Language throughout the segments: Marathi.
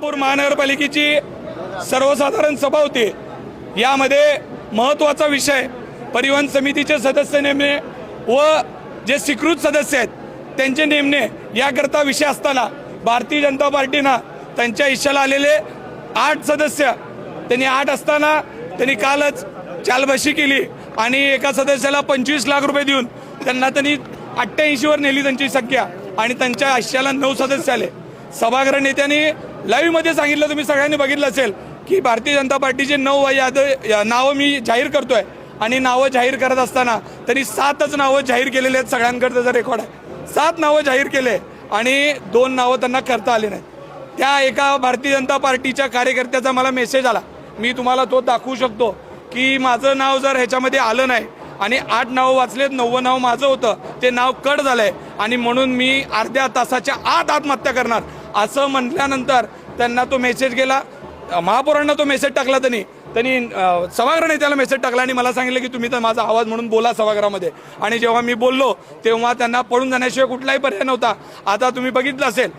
महापौर महानगरपालिकेची सर्वसाधारण सभा होती. यामध्ये महत्त्वाचा विषय परिवहन समितीचे सदस्य नेमणे व जे स्वीकृत सदस्य आहेत त्यांचे नेमणे याकरता विषय असताना भारतीय जनता पार्टीनं त्यांच्या इच्छाला आलेले आठ सदस्य त्यांनी आठ असताना त्यांनी कालच चालबाशी केली आणि एका सदस्याला पंचवीस लाख रुपये देऊन त्यांना त्यांनी अठ्ठ्याऐंशीवर नेली त्यांची संख्या आणि त्यांच्या आयुष्याला नऊ सदस्य आले. सभागृह नेत्यांनी लाईव्हमध्ये सांगितलं तुम्ही सगळ्यांनी बघितलं असेल की भारतीय जनता पार्टीचे नऊ याद नावं मी जाहीर करतोय. आणि नावं जाहीर करत असताना त्यांनी सातच नावं जाहीर केलेली आहेत सगळ्यांकडे त्याचा रेकॉर्ड आहे. सात नावं जाहीर केले आणि दोन नावं त्यांना करता आली नाही त्या एका भारतीय जनता पार्टीच्या कार्यकर्त्याचा मला मेसेज आला. मी तुम्हाला तो दाखवू शकतो की माझं नाव जर ह्याच्यामध्ये आलं नाही आणि आठ नावं वाचलेत नव्वद नाव माझं होतं ते नाव कट झालंय आणि म्हणून मी अर्ध्या तासाच्या आत आत्महत्या करणार. असं म्हटल्यानंतर त्यांना तो मेसेज गेला. महापौरांना तो मेसेज टाकला त्यांनी. त्यांनी सभागृह नेत्याला मेसेज टाकला आणि मला सांगितलं की तुम्ही तर माझा आवाज म्हणून बोला सभागृहामध्ये. आणि जेव्हा मी बोललो तेव्हा त्यांना पळून जाण्याशिवाय कुठलाही पर्याय नव्हता. आता तुम्ही बघितलं असेल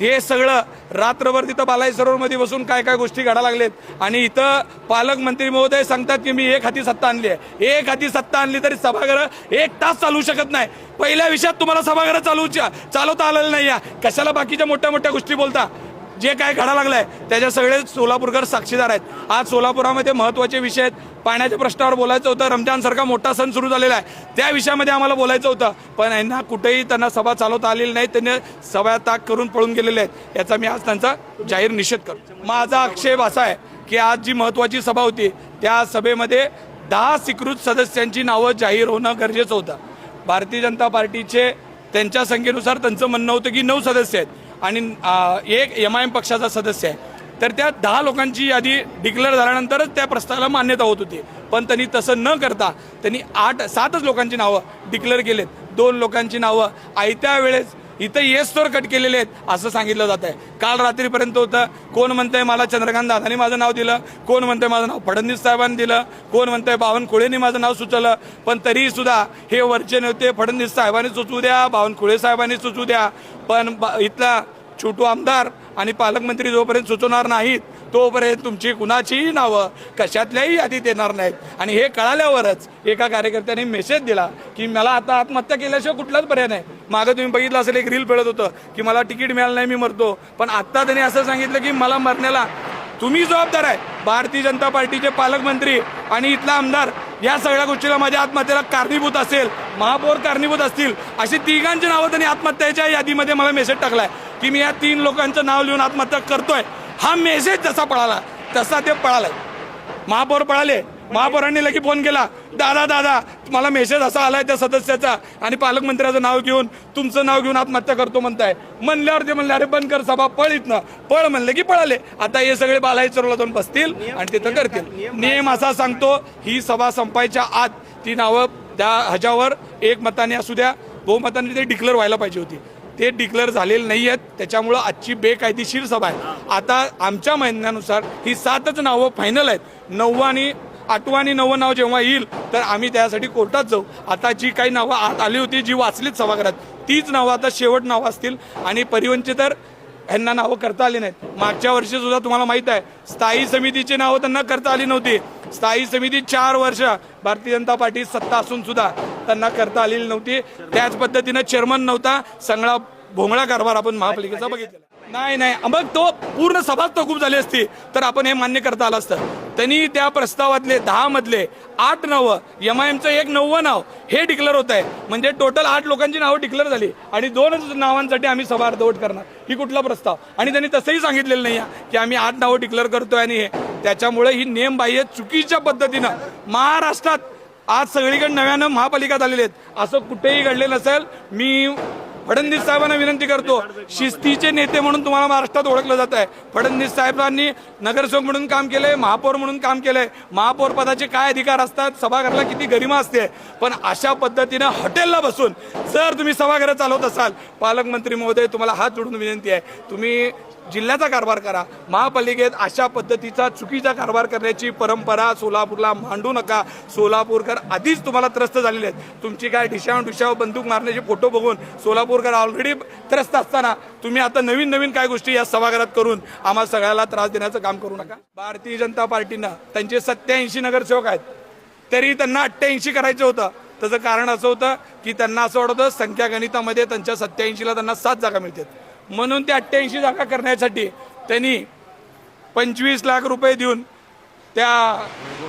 हे सगळं रात्रभर तिथं बालाई सरोवरमध्ये बसून काय काय गोष्टी घडा लागलेत. आणि इथं पालकमंत्री महोदय सांगतात की मी एक हाती सत्ता आणली आहे. एक हाती सत्ता आणली तरी सभागृह एक तास चालू शकत नाही. पहिल्या विषयात तुम्हाला सभागृह चालू चालवता आलेलं नाही या. कशाला बाकीच्या मोठ्या मोठ्या गोष्टी बोलता? जे काय घडा लागलंय त्याच्या सगळे सोलापूरकर साक्षीदार आहेत. आज सोलापुरामध्ये महत्त्वाचे विषय आहेत. पाण्याच्या प्रश्नावर बोलायचं होतं. रमजान सारखा मोठा सण सुरू झालेला आहे. त्या विषयामध्ये आम्हाला बोलायचं होतं. पण यांना कुठेही त्यांना सभा चालवता आलेली नाही त्यांनी सभा ताक करून पळून गेलेले आहेत. याचा मी आज त्यांचा जाहीर निषेध करतो. माझा आक्षेप असा आहे की आज जी महत्वाची सभा होती त्या सभेमध्ये दहा स्वीकृत सदस्यांची नावं जाहीर होणं गरजेचं होतं. भारतीय जनता पार्टीचे त्यांच्या संख्येनुसार त्यांचं म्हणणं होतं की नऊ सदस्य आहेत. आणि एक एम आय एम पक्षाचा सदस्य आहे. तर त्या दहा लोकांची यादी डिक्लेअर झाल्यानंतरच त्या प्रस्तावाला मान्यता होत होती. पण त्यांनी तसं न करता त्यांनी आठ सातच लोकांची नावं डिक्लेअर केलेत. दोन लोकांची नावं. आयत्या वेळेस इथं येस तोर कट केलेले आहेत असं सांगितलं जात आहे. काल रात्रीपर्यंत होतं कोण म्हणतंय मला चंद्रकांत दादानी माझं नाव दिलं कोण म्हणतंय माझं नाव फडणवीस साहेबांनी दिलं कोण म्हणतंय बावनकुळेंनी माझं नाव सुचवलं पण तरीही सुद्धा हे वरचे नेते फडणवीस साहेबांनी सुचवू द्या बावनकुळे साहेबांनी सुचवू द्या पण बा- इथला छोटू आमदार आणि पालकमंत्री जोपर्यंत सुचवणार नाहीत तोपर्यंत तुमची कुणाचीही नावं कशातल्याही यादीत येणार नाहीत. आणि हे कळाल्यावरच एका कार्यकर्त्याने मेसेज दिला की मला आता आत्महत्या केल्याशिवाय कुठलाच पर्याय नाही. मागं तुम्ही बघितलं असेल एक रील पळत होतं की मला तिकीट मिळालं नाही मी मरतो. पण आत्ता त्यांनी असं सांगितलं की मला मरण्याला तुम्ही जबाबदार आहे. भारतीय जनता पार्टीचे पालकमंत्री आणि इथला आमदार या सगळ्या गोष्टीला माझ्या आत्महत्येला कारणीभूत असेल महापौर कारणीभूत असतील अशी तिघांची नावं त्यांनी आत्महत्याच्या यादीमध्ये मला मेसेज टाकलाय की मी या तीन लोकांचं नाव लिहून आत्महत्या करतोय. हा मेसेज जसा पळाला तसा ते पळालाय. महापौर पळाले महापौरांनी लगी फोन केला दादा दादा मला मेसेज असा आलाय त्या सदस्याचा आणि पालकमंत्र्याचं नाव घेऊन तुमचं नाव घेऊन आत्महत्या करतो म्हणताय. म्हणल्यावर ते म्हणले अरे बंद कर सभा पळ इथनं. पळ म्हणले की पळाले. आता हे सगळे बालाई चरोला जाऊन बसतील आणि तिथं करतील. नियम असा सांगतो ही सभा संपायच्या आत ती नावं त्या ह्याच्यावर एक मताने असू द्या बहुमताने ते डिक्लेअर व्हायला पाहिजे होती. ते डिक्लेअर झालेले नाही आहेत त्याच्यामुळं आजची बेकायदेशीर सभा आहे. आता आमच्या म्हणण्यानुसार ही सातच नावं फायनल आहेत. नववं आणि आठवं आणि नववं नाव जेव्हा येईल तर आम्ही त्यासाठी कोर्टात जाऊ. आता जी काही नावं आत आली होती जी वाचलीत सभागृहात तीच नावं आता शेवट नावं असतील. आणि परिवहनचे तर ह्यांना नावं करता आली नाहीत. मागच्या वर्षी सुद्धा तुम्हाला माहीत आहे स्थायी समितीची नावं त्यांना करता आली नव्हती. स्थायी समिती चार वर्ष भारतीय जनता पार्टी सत्ता असून सुद्धा त्यांना करता आलेली नव्हती. त्याच पद्धतीनं चेअरमन नव्हता. सगळा भोंगळा कारभार आपण महापालिकेचा बघितलेला नाही नाही. मग तो पूर्ण सभाच तकूब झाली असती. तर आपण हे मान्य करता आलं असतं. त्यांनी त्या प्रस्तावातले दहा मधले आठ नावं एम आय एमचं एक नववं नाव हे डिक्लेअर होत आहे. म्हणजे टोटल आठ लोकांची नावं डिक्लेअर झाली. आणि दोनच नावांसाठी आम्ही सभा अर्धवट करणार. ही कुठला प्रस्ताव? आणि त्यांनी तसंही सांगितलेलं नाही की आम्ही आठ नावं डिक्लेअर करतोय आणि हे. त्याच्यामुळे ही नेमबाह्य चुकीच्या पद्धतीनं. महाराष्ट्रात आज सगळीकडे नव्यानं महापालिका झालेले आहेत. असं कुठेही घडलेलं नसेल मी फडणवीस साहेबांना विनंती करतो शिस्तीचे नेते म्हणून तुम्हाला महाराष्ट्रात ओळखलं जात आहे. फडणवीस साहेबांनी नगरसेवक म्हणून काम केलंय महापौर म्हणून काम केलंय. महापौर पदाचे काय अधिकार असतात सभागृहाला किती गरिमा असते. पण अशा पद्धतीनं हॉटेलला बसून जर तुम्ही सभागृह चालवत असाल पालकमंत्री महोदय तुम्हाला हात जोडून विनंती आहे. तुम्ही जिल्ह्याचा कारभार करा. महापालिकेत अशा पद्धतीचा चुकीचा कारभार करण्याची परंपरा सोलापूरला मांडू नका. सोलापूरकर आधीच तुम्हाला त्रस्त झालेले आहेत. तुमची काय डिशाव डिशाव बंदूक मारण्याचे फोटो बघून सोलापूरकर ऑलरेडी त्रस्त असताना तुम्ही आता नवीन नवीन काय गोष्टी या सभागृहात करून आम्हाला सगळ्याला त्रास देण्याचं काम करू नका. भारतीय जनता पार्टीनं त्यांचे सत्याऐंशी नगरसेवक आहेत. तरी त्यांना अठ्ठ्याऐंशी करायचं होतं. त्याचं कारण असं होतं की त्यांना असं वाटतं संख्या गणितामध्ये त्यांच्या सत्याऐंशीला त्यांना सात जागा मिळतात. म्हणून ते अठ्ठ्याऐंशी जागा करण्यासाठी त्यांनी पंचवीस लाख रुपये देऊन त्या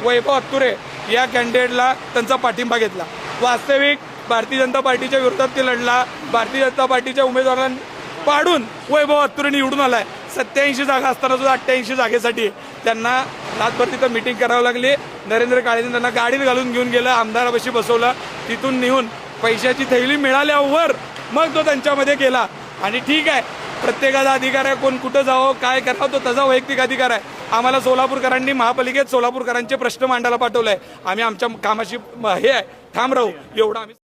वैभव अत्तुरे या कॅन्डिडेटला त्यांचा पाठिंबा घेतला. वास्तविक भारतीय जनता पार्टीच्या विरोधात ते लढला. भारतीय जनता पार्टीच्या उमेदवारांना पाडून वैभव अत्तुरे निवडून आलाय. सत्याऐंशी जागा असताना सुद्धा अठ्ठ्याऐंशी जागेसाठी त्यांना रातभर तिथं मिटिंग करावी लागली. नरेंद्र काळेने त्यांना गाडीत घालून घेऊन गेलं आमदारापाशी बसवलं. तिथून नेऊन पैशाची थैली मिळाल्यावर मग तो त्यांच्यामध्ये गेला. आणि ठीक आहे प्रत्येकाचा अधिकार आहे कोण कुठं जावं काय करावं तो त्याचा वैयक्तिक अधिकार आहे. आम्हाला सोलापूरकरांनी महापालिकेत सोलापूरकरांचे प्रश्न मांडायला पाठवलाय. आम्ही आमच्या कामाशी हे आहे. ठाम राहू. एवढं आम्ही